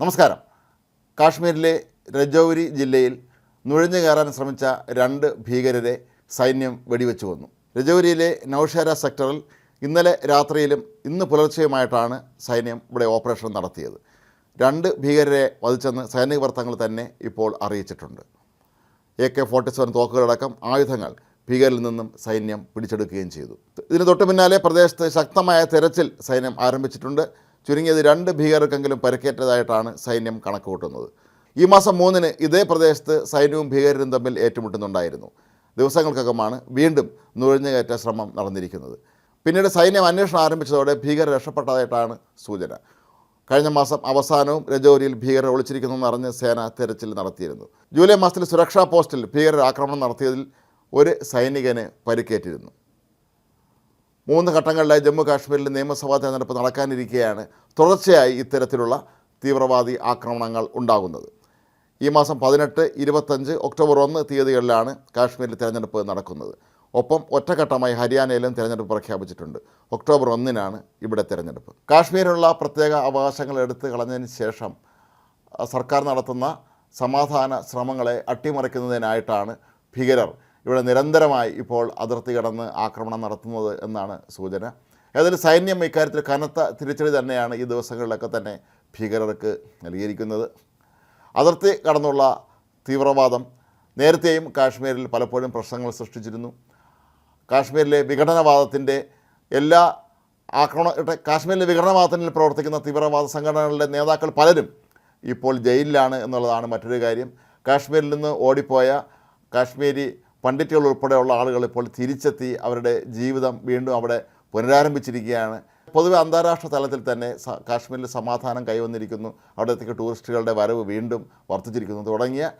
നമസ്കാരം. കാശ്മീരിലെ രജൌരി ജില്ലയിൽ നുഴഞ്ഞു കയറാൻ ശ്രമിച്ച രണ്ട് ഭീകരരെ സൈന്യം വെടിവെച്ചു കൊന്നു. രജൌരിയിലെ നൌഷേര സെക്ടറിൽ ഇന്നലെ രാത്രിയിലും ഇന്ന് പുലർച്ചെയുമായിട്ടാണ് സൈന്യം ഇവിടെ ഓപ്പറേഷൻ നടത്തിയത്. രണ്ട് ഭീകരരെ വധിച്ചെന്ന് സൈനിക വൃത്തങ്ങൾ തന്നെ ഇപ്പോൾ അറിയിച്ചിട്ടുണ്ട്. എ കെ ഫോർട്ടി സെവൻ തോക്കുകളടക്കം ആയുധങ്ങൾ ഭീകരിൽ നിന്നും സൈന്യം പിടിച്ചെടുക്കുകയും ചെയ്തു. ഇതിന് തൊട്ടു പിന്നാലെ പ്രദേശത്ത് ശക്തമായ തെരച്ചിൽ സൈന്യം ആരംഭിച്ചിട്ടുണ്ട്. ചുരുങ്ങിയത് രണ്ട് ഭീകരർക്കെങ്കിലും പരിക്കേറ്റതായിട്ടാണ് സൈന്യം കണക്കുകൂട്ടുന്നത്. ഈ മാസം മൂന്നിന് ഇതേ പ്രദേശത്ത് സൈന്യവും ഭീകരരും തമ്മിൽ ഏറ്റുമുട്ടുന്നുണ്ടായിരുന്നു. ദിവസങ്ങൾക്കകമാണ് വീണ്ടും നുഴഞ്ഞുകയറ്റ ശ്രമം നടന്നിരിക്കുന്നത്. പിന്നീട് സൈന്യം അന്വേഷണം ആരംഭിച്ചതോടെ ഭീകരർ രക്ഷപ്പെട്ടതായിട്ടാണ് സൂചന. കഴിഞ്ഞ മാസം അവസാനവും രജൌരിയിൽ ഭീകരർ ഒളിച്ചിരിക്കുന്നെന്ന് അറിഞ്ഞ് സേന തെരച്ചിൽ നടത്തിയിരുന്നു. ജൂലൈ മാസത്തിൽ സുരക്ഷാ പോസ്റ്റിൽ ഭീകരർ ആക്രമണം നടത്തിയതിൽ ഒരു സൈനികന് പരിക്കേറ്റിരുന്നു. മൂന്ന് ഘട്ടങ്ങളിലായി ജമ്മു കാശ്മീരിൽ നിയമസഭാ തെരഞ്ഞെടുപ്പ് നടക്കാനിരിക്കെയാണ് തുടർച്ചയായി ഇത്തരത്തിലുള്ള തീവ്രവാദി ആക്രമണങ്ങൾ ഉണ്ടാകുന്നത്. ഈ മാസം പതിനെട്ട് ഇരുപത്തഞ്ച് ഒക്ടോബർ ഒന്ന് തീയതികളിലാണ് കാശ്മീരിൽ തിരഞ്ഞെടുപ്പ് നടക്കുന്നത്. ഒപ്പം ഒറ്റഘട്ടമായി ഹരിയാനയിലും തിരഞ്ഞെടുപ്പ് പ്രഖ്യാപിച്ചിട്ടുണ്ട്. ഒക്ടോബർ ഒന്നിനാണ് ഇവിടെ തിരഞ്ഞെടുപ്പ്. കാശ്മീരിലുള്ള പ്രത്യേക അവകാശങ്ങൾ എടുത്തു കളഞ്ഞതിന് ശേഷം സർക്കാർ നടത്തുന്ന സമാധാന ശ്രമങ്ങളെ അട്ടിമറിക്കുന്നതിനായിട്ടാണ് ഭീകരർ ഇവിടെ നിരന്തരമായി ഇപ്പോൾ അതിർത്തി കടന്ന് ആക്രമണം നടത്തുന്നത് എന്നാണ് സൂചന. ഏതായാലും സൈന്യം ഇക്കാര്യത്തിൽ കനത്ത തിരിച്ചടി തന്നെയാണ് ഈ ദിവസങ്ങളിലൊക്കെ തന്നെ ഭീകരർക്ക് നൽകിയിരിക്കുന്നത്. അതിർത്തി കടന്നുള്ള തീവ്രവാദം നേരത്തെയും കാശ്മീരിൽ പലപ്പോഴും പ്രശ്നങ്ങൾ സൃഷ്ടിച്ചിരുന്നു. കാശ്മീരിലെ വിഘടനവാദത്തിന്റെ എല്ലാ ആക്രമണ കാശ്മീരിലെ വിഘടനവാദത്തിൽ പ്രവർത്തിക്കുന്ന തീവ്രവാദ സംഘടനകളുടെ നേതാക്കൾ പലരും ഇപ്പോൾ ജയിലിലാണ് എന്നുള്ളതാണ് മറ്റൊരു കാര്യം. കാശ്മീരിൽ നിന്ന് ഓടിപ്പോയ കാശ്മീരി പണ്ഡിറ്റുകൾ ഉൾപ്പെടെയുള്ള ആളുകൾ ഇപ്പോൾ തിരിച്ചെത്തി അവരുടെ ജീവിതം വീണ്ടും അവിടെ പുനരാരംഭിച്ചിരിക്കുകയാണ്. പൊതുവെ അന്താരാഷ്ട്ര തലത്തിൽ തന്നെ കാശ്മീരിൽ സമാധാനം കൈവന്നിരിക്കുന്നു. അവിടത്തേക്ക് ടൂറിസ്റ്റുകളുടെ വരവ് വീണ്ടും വർദ്ധിച്ചിരിക്കുന്നു. തുടങ്ങിയ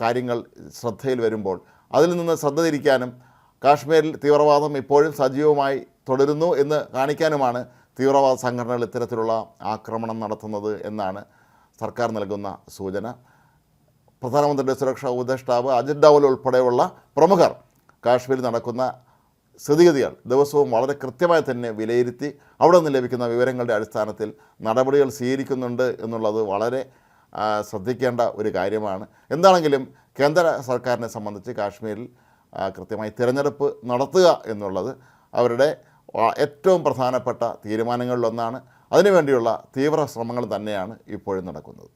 കാര്യങ്ങൾ ശ്രദ്ധയിൽ വരുമ്പോൾ അതിൽ നിന്ന് ശ്രദ്ധ തിരിക്കാനും കാശ്മീരിൽ തീവ്രവാദം ഇപ്പോഴും സജീവമായി തുടരുന്നു എന്ന് കാണിക്കാനുമാണ് തീവ്രവാദ സംഘടനകൾ ഇത്തരത്തിലുള്ള ആക്രമണം നടത്തുന്നത് എന്നാണ് സർക്കാർ നൽകുന്ന സൂചന. പ്രധാനമന്ത്രിയുടെ സുരക്ഷാ ഉപദേഷ്ടാവ് അജിത് ഡാവൽ ഉൾപ്പെടെയുള്ള പ്രമുഖർ കാശ്മീരിൽ നടക്കുന്ന സ്ഥിതിഗതികൾ ദിവസവും വളരെ കൃത്യമായി തന്നെ വിലയിരുത്തി അവിടെ നിന്ന് ലഭിക്കുന്ന വിവരങ്ങളുടെ അടിസ്ഥാനത്തിൽ നടപടികൾ സ്വീകരിക്കുന്നുണ്ട് എന്നുള്ളത് വളരെ ശ്രദ്ധിക്കേണ്ട ഒരു കാര്യമാണ്. എന്താണെങ്കിലും കേന്ദ്ര സർക്കാരിനെ സംബന്ധിച്ച് കാശ്മീരിൽ കൃത്യമായി തിരഞ്ഞെടുപ്പ് നടത്തുക എന്നുള്ളത് അവരുടെ ഏറ്റവും പ്രധാനപ്പെട്ട തീരുമാനങ്ങളിലൊന്നാണ്. അതിനുവേണ്ടിയുള്ള തീവ്ര ശ്രമങ്ങൾ തന്നെയാണ് ഇപ്പോഴും നടക്കുന്നത്.